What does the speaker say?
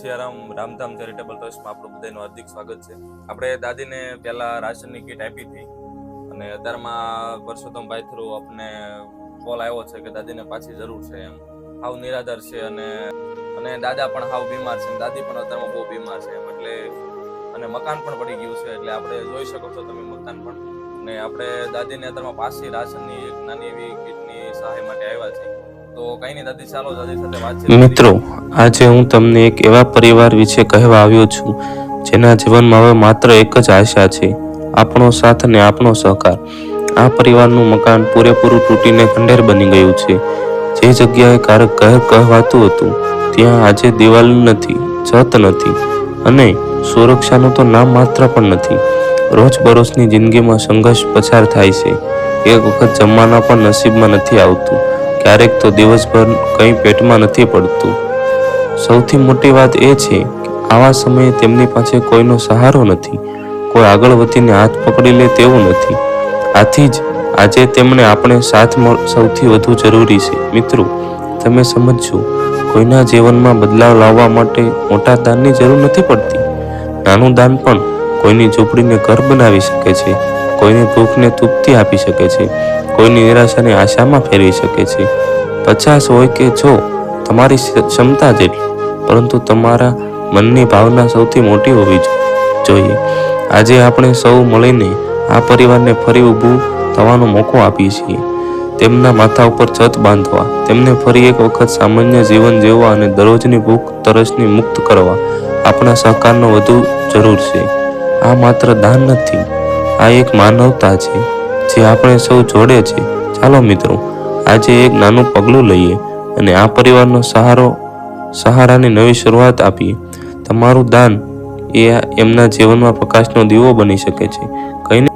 Siyaram Ramdham charitable ટ્રસ્ટમાં આપણું બધાનું હાર્દિક સ્વાગત છે. આપણે દાદીને પહેલાં રાશનની કીટ આપી હતી અને અત્યારમાં પરસોત્તમભાઈ થ્રુ આપણે કોલ આવ્યો છે કે દાદીને પાછી જરૂર છે એમ. હાવ નિરાધાર છે અને અને દાદા પણ હાવ બીમાર છે દાદી પણ અત્યારમાં બહુ બીમાર છે એમ. એટલે, અને મકાન પણ પડી ગયું છે, એટલે આપણે જોઈ શકો છો તમે મકાન પણ. અને આપણે દાદીને અત્યારમાં પાછી રાશનની એક નાની એવી કીટની સહાય માટે આવ્યા છે મિત્રો, આજે હું તમને એક એવા પરિવાર વિશે કહેવા આવ્યો છું, જેના જીવનમાં હવે માત્ર એક જ આશા છે, આપણો સાથ અને આપણો સહકાર. આ પરિવારનું મકાન પૂરેપૂરું તૂટીને ખંડેર બની ગયું છે. જે જગ્યાએ કારક ઘર કહેવાતું હતું, ત્યાં આજે દિવાલ નથી, છત નથી અને સુરક્ષાનું તો નામ માત્ર પણ નથી. રોજબરોજની જિંદગીમાં સંઘર્ષ પસાર થાય છે. એક વખત જમવાના પણ નસીબમાં નથી આવતું. ક્યારેક તો દિવસભર કંઈ પેટમાં નથી પડતું. સૌથી મોટી વાત એ છે કે આવા સમયે તેમની પાસે કોઈનો સહારો નથી. કોઈ આગળ વધીને હાથ પકડી લે તેવું નથી. આથી જ આજે તેમણે આપણે સાથ સૌથી વધુ જરૂરી છે. મિત્રો, તમે સમજો કોઈના જીવનમાં બદલાવ લાવવા માટે મોટા દાનની જરૂર નથી પડતી. નાનું દાન પણ કોઈની ઝૂંપડીને ઘર બનાવી શકે છે. કોઈની ભૂખને તૃપ્તિ આપી શકે છે, કોઈની નિરાશાને આશામાં ફેરવી શકે છે. પચાસ હોય કે જો, તમારી ક્ષમતા જેટલી, પરંતુ તમારા મનની ભાવના સૌથી મોટી હોવી જોઈએ. આજે આપણે સૌ મળીને આ પરિવારને ફરી ઊભું થવાનો મોકો આપીએ છીએ. તેમના માથા ઉપર છત બાંધવા, તેમને ફરી એક વખત સામાન્ય જીવન જીવવા અને દરરોજની ભૂખ તરસની મુક્ત કરવા આપણા સહકારનો વધુ જરૂર છે. આ માત્ર દાન નથી આ એક માનવતા છે, જે આપણે સૌ જોડે છે. ચાલો મિત્રો, આજે એક નાનું પગલું લઈએ અને આ પરિવારનો સહારો, સહારાની નવી શરૂઆત આપીએ. તમારું દાન એ એમના જીવનમાં પ્રકાશનો દીવો બની શકે છે. કહીને